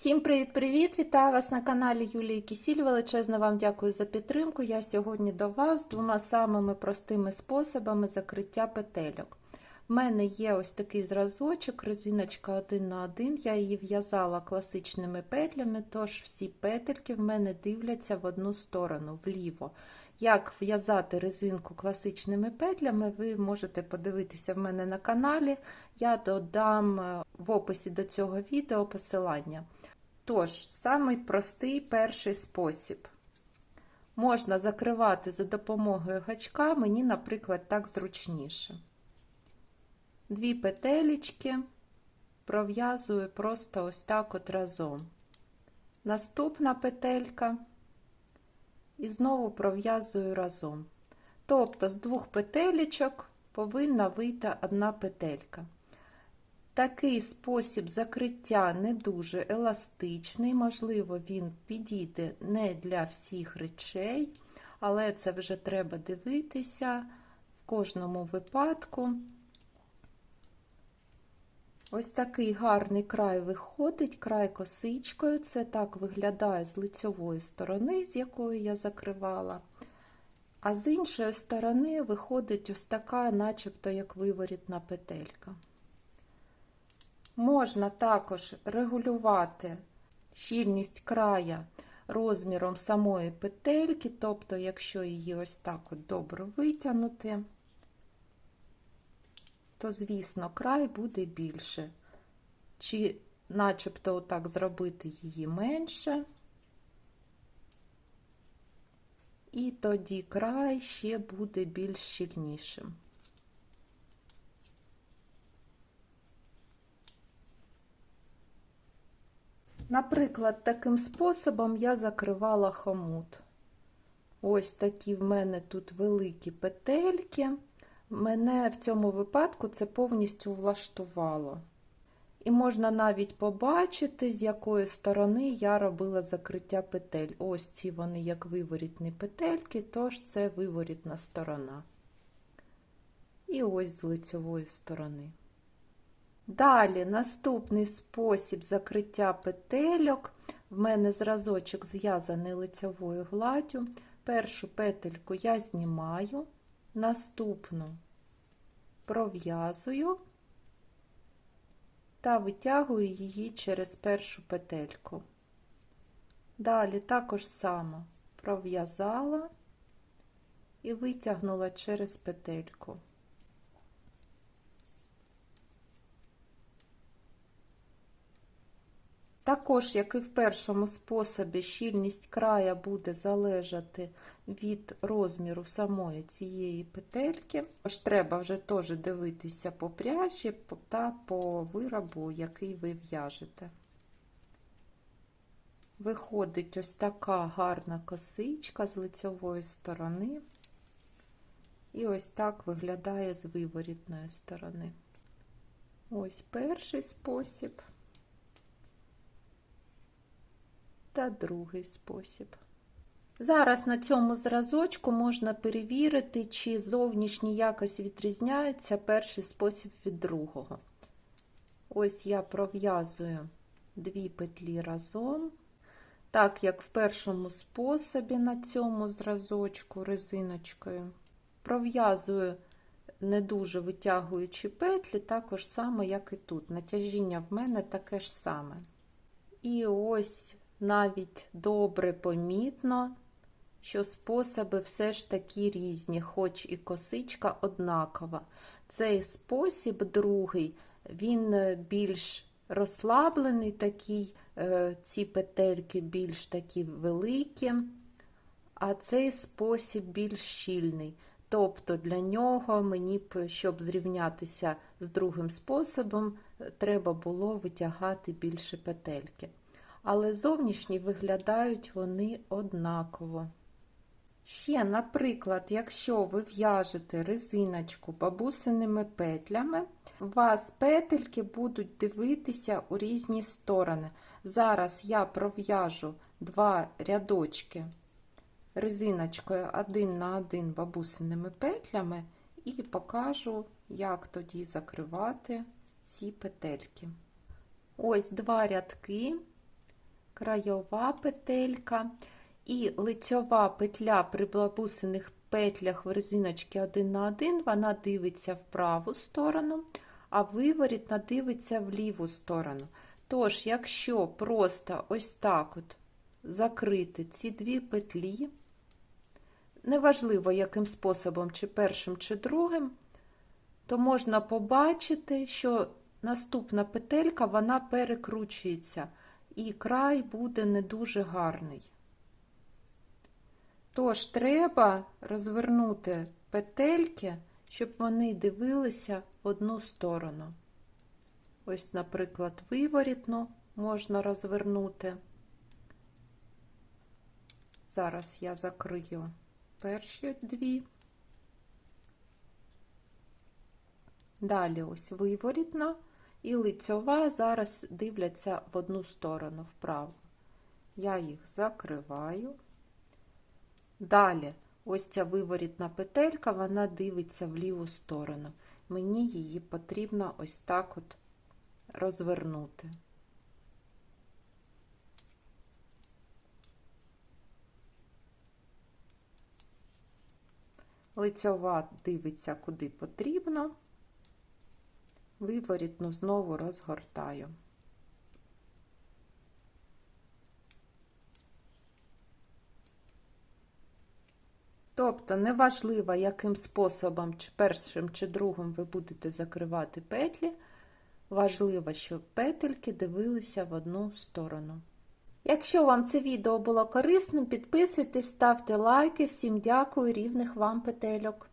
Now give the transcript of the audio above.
Всім привіт-привіт! Вітаю вас на каналі Юлії Кісіль. Величезно вам дякую за підтримку. Я сьогодні до вас з двома самими простими способами закриття петельок. У мене є ось такий зразочок, резиночка 1 на 1. Я її в'язала класичними петлями, тож всі петельки в мене дивляться в одну сторону, вліво. Як в'язати резинку класичними петлями, ви можете подивитися в мене на каналі. Я додам е, в описі до цього відео посилання. Тож, самий простий перший спосіб. Можна закривати за допомогою гачка, мені, наприклад, так зручніше. Дві петелечки пров'язую просто ось так от разом. Наступна петелька і знову пров'язую разом. Тобто з двох петелечок повинна вийти одна петелька. Такий спосіб закриття не дуже еластичний, можливо, він підійде не для всіх речей, але це вже треба дивитися в кожному випадку. Ось такий гарний край виходить, край косичкою. Це так виглядає з лицьової сторони, з якої я закривала. А з іншої сторони виходить ось така, начебто, як виворітна петелька. Можна також регулювати щільність края розміром самої петельки, тобто, якщо її ось так от добре витягнути, то, звісно, край буде більше. Чи начебто отак зробити її менше, і тоді край ще буде більш щільнішим. Наприклад, таким способом я закривала хомут. Ось такі в мене тут великі петельки. Мене в цьому випадку це повністю влаштувало. І можна навіть побачити, з якої сторони я робила закриття петель. Ось ці вони як виворітні петельки, тож це виворітна сторона. І ось з лицьової сторони. Далі наступний спосіб закриття петельок. В мене зразочок зв'язаний лицьовою гладдю. Першу петельку я знімаю, наступну пров'язую та витягую її через першу петельку. Далі також само пров'язала і витягнула через петельку. Також, як і в першому способі, щільність края буде залежати від розміру самої цієї петельки. Тож треба вже теж дивитися по пряжі та по виробу, який ви в'яжете. Виходить ось така гарна косичка з лицьової сторони. І ось так виглядає з виворітної сторони. Ось перший спосіб. Та другий спосіб. Зараз на цьому зразочку можна перевірити, чи зовнішні якось відрізняються перший спосіб від другого. Ось я пров'язую дві петлі разом. Так, як в першому способі на цьому зразочку резиночкою. Пров'язую, не дуже витягуючи петлі, також саме, як і тут. Натяжіння в мене таке ж саме. І ось навіть добре помітно, що способи все ж таки різні, хоч і косичка однакова. Цей спосіб, другий, він е, більш розслаблений, такий, е, ці петельки більш такі великі, а цей спосіб більш щільний. Тобто для нього мені б, щоб зрівнятися з другим способом, е, треба було витягати більше петельки але зовнішні виглядають вони однаково. Ще, наприклад, якщо ви в'яжете резиночку бабусиними петлями, вас петельки будуть дивитися у різні сторони. Зараз я пров'яжу два рядочки резиночкою один на один бабусиними петлями і покажу, як тоді закривати ці петельки. Ось два рядки краєва петелька і лицьова петля при бабусиних петлях в резиночці 1 на 1, вона дивиться в праву сторону, а виворітна дивиться в ліву сторону. Тож, якщо просто ось так от закрити ці дві петлі, неважливо яким способом, чи першим, чи другим, то можна побачити, що наступна петелька вона перекручується, і край буде не дуже гарний. Тож треба розвернути петельки, щоб вони дивилися в одну сторону. Ось, наприклад, виворітну можна розвернути. Зараз я закрию перші дві. Далі ось виворітна і лицьова зараз дивляться в одну сторону вправо. Я їх закриваю. Далі, ось ця виворітна петелька, вона дивиться в ліву сторону. Мені її потрібно ось так от розвернути. Лицьова дивиться куди потрібно. Виворітну знову розгортаю. Тобто, неважливо, яким способом, чи першим, чи другим ви будете закривати петлі, важливо, щоб петельки дивилися в одну сторону. Якщо вам це відео було корисним, підписуйтесь, ставте лайки. Всім дякую, рівних вам петельок.